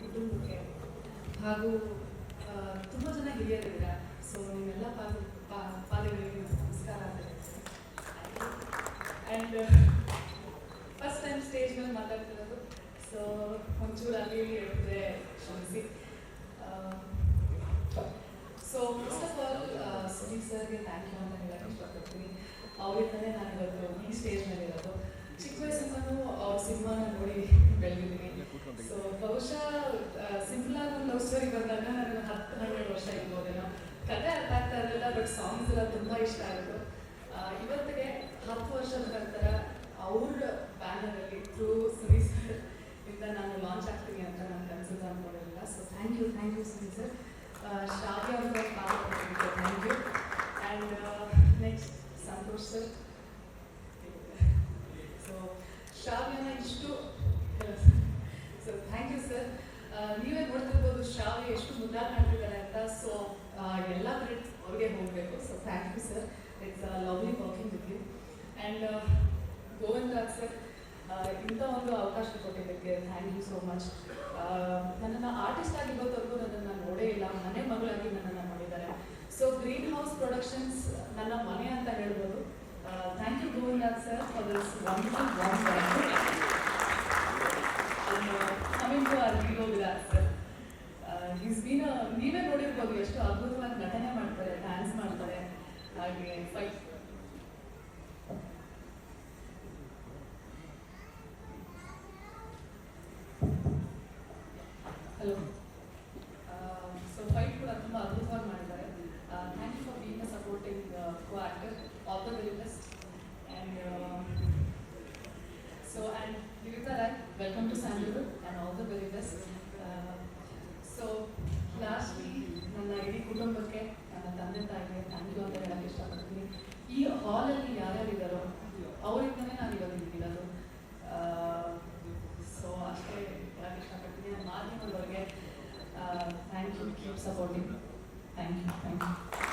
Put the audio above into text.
ಕುಟುಂಬಕ್ಕೆ. ಹಾಗೂ ತುಂಬ ಜನ ಹಿರಿಯರಿದ್ದೀರಾ. ಸೊ ನಿಮ್ಮೆಲ್ಲ ಪಾದ ಪಾದಗಳಿಗೆ ನಮಸ್ಕಾರ ಆ್ಯಂಡ್ ಫಸ್ಟ್ ಟೈಮ್ ಸ್ಟೇಜ್ ಮೇಲೆ ಮಾತಾಡ್ತಿರೋದು. ಸೊ ಒಂಚೂರು ಅಲ್ಲಿ ಹೇಳಿದ್ರೆ ಕ್ಷಮಿಸಿ. So first of all Sunil ಸರ್ಗೆ ಥ್ಯಾಂಕ್ ಯು ಅಂತ ಹೇಳಕ್ಕೆ ಇಷ್ಟಪಡ್ತೀನಿ. ಅವರಿಂದಲೇ ನಾನು ಇವತ್ತು ಈ ಸ್ಟೇಜ್ ಮೇಲೆ ಇರೋದು ಚಿಕ್ಕ ವಯಸ್ಸಿಂದನೂ ಅವ್ರ ಸಿನಿಮಾನ ನೋಡಿ ಬೆಳೆದಿದ್ದೀನಿ. ಸೊ ಬಹುಶಃ ಸಿಂಪಲ್ ಆಗಿ ಒಂದು ಲವ್ ಸ್ಟೋರಿ ಬಂದಾಗ ನನಗೆ ಹತ್ತು, ಹನ್ನೆರಡು ವರ್ಷ ಇರ್ಬೋದೇನೋ ಕತೆ ಅರ್ಥ ಆಗ್ತಾ ಇರಲಿಲ್ಲ ಬಟ್ ಸಾಂಗ್ಸ್ ಎಲ್ಲ ತುಂಬ ಇಷ್ಟ ಆಯಿತು. ಇವತ್ತಿಗೆ ಹತ್ತು ವರ್ಷದ ನಂತರ ಅವ್ರ ಬ್ಯಾನರಲ್ಲಿ ಥ್ರೂ ಸುನಿ ಸರ್ ಇಂದ ನಾನು ಲಾಂಚ್ ಆಗ್ತೀನಿ ಅಂತ ನಾನು ಕನ್ಸಲ್ ಅಂದ್ಕೊಂಡಿರಲಿಲ್ಲ so thank you thank you Suni sir Shravya ಅವ್ರ thank you and next Santosh sir ಶ್ರಾವ್ಯನ ಇಷ್ಟು ಸೊ ಥ್ಯಾಂಕ್ ಯು ಸರ್ ನೀವೇ ನೋಡ್ತಿರ್ಬೋದು ಶ್ರಾವ್ಯ ಎಷ್ಟು ಮುದ್ದಾಗಿ ಕಾಣ್ತಿದ್ದಾರೆ ಅಂತ. ಸೊ ಎಲ್ಲ ಕ್ರೆಡಿಟ್ ಅವ್ರಿಗೆ ಹೋಗಬೇಕು. So thank you sir it's lovely working with you and Govind Raj sir ಇಂಥ ಒಂದು ಅವಕಾಶ ಕೊಟ್ಟಿದ್ದಕ್ಕೆ ಥ್ಯಾಂಕ್ ಯು ಸೋ ಮಚ್ ನನ್ನನ್ನು ಆರ್ಟಿಸ್ಟ್ ಆಗಿ ಇವತ್ತವರೆಗೂ ನನ್ನನ್ನು ನೋಡೇ ಇಲ್ಲ. ಮನೆ ಮಗಳಾಗಿ ನನ್ನನ್ನು ಮಾಡಿದ್ದಾರೆ. ಸೊ ಗ್ರೀನ್ ಹೌಸ್ ಪ್ರೊಡಕ್ಷನ್ಸ್ ನನ್ನ ಮನೆ ಅಂತ ಹೇಳ್ಬೋದು thank you Govind Raj sir for this wonderful coming to our hero Virat sir is been ನೀವೇ ನೋಡಿರ್ಬೋದು ಎಷ್ಟು ಅದ್ಭುತವಾಗಿ ನಟನೆ ಮಾಡ್ತಾರೆ ಡ್ಯಾನ್ಸ್ ಮಾಡ್ತಾರೆ ಹಾಗೆ fight hello Roy to Sandalwood and all the very best so lastly ನನ್ನ ಇಡೀ ಕುಟುಂಬಕ್ಕೆ, ನನ್ನ ತಂದೆ ತಾಯಿಗೆ ಥ್ಯಾಂಕ್ ಯು ಅಂತ ಹೇಳಕ್ಕೆ ಇಷ್ಟಪಡ್ತೀನಿ. ಈ ಹಾಲಲ್ಲಿ ಯಾರ್ಯಾರಿದ್ದಾರೋ ಅವರಿಂದನೇ ನಾನು ಇವತ್ತು ಅದು ಸೊ ಅಷ್ಟೇ ಹೇಳಕ್ಕೆ ಇಷ್ಟಪಡ್ತೀನಿ. ಮಾಧ್ಯಮದವ್ರಿಗೆ thank you keep supporting thank you thank you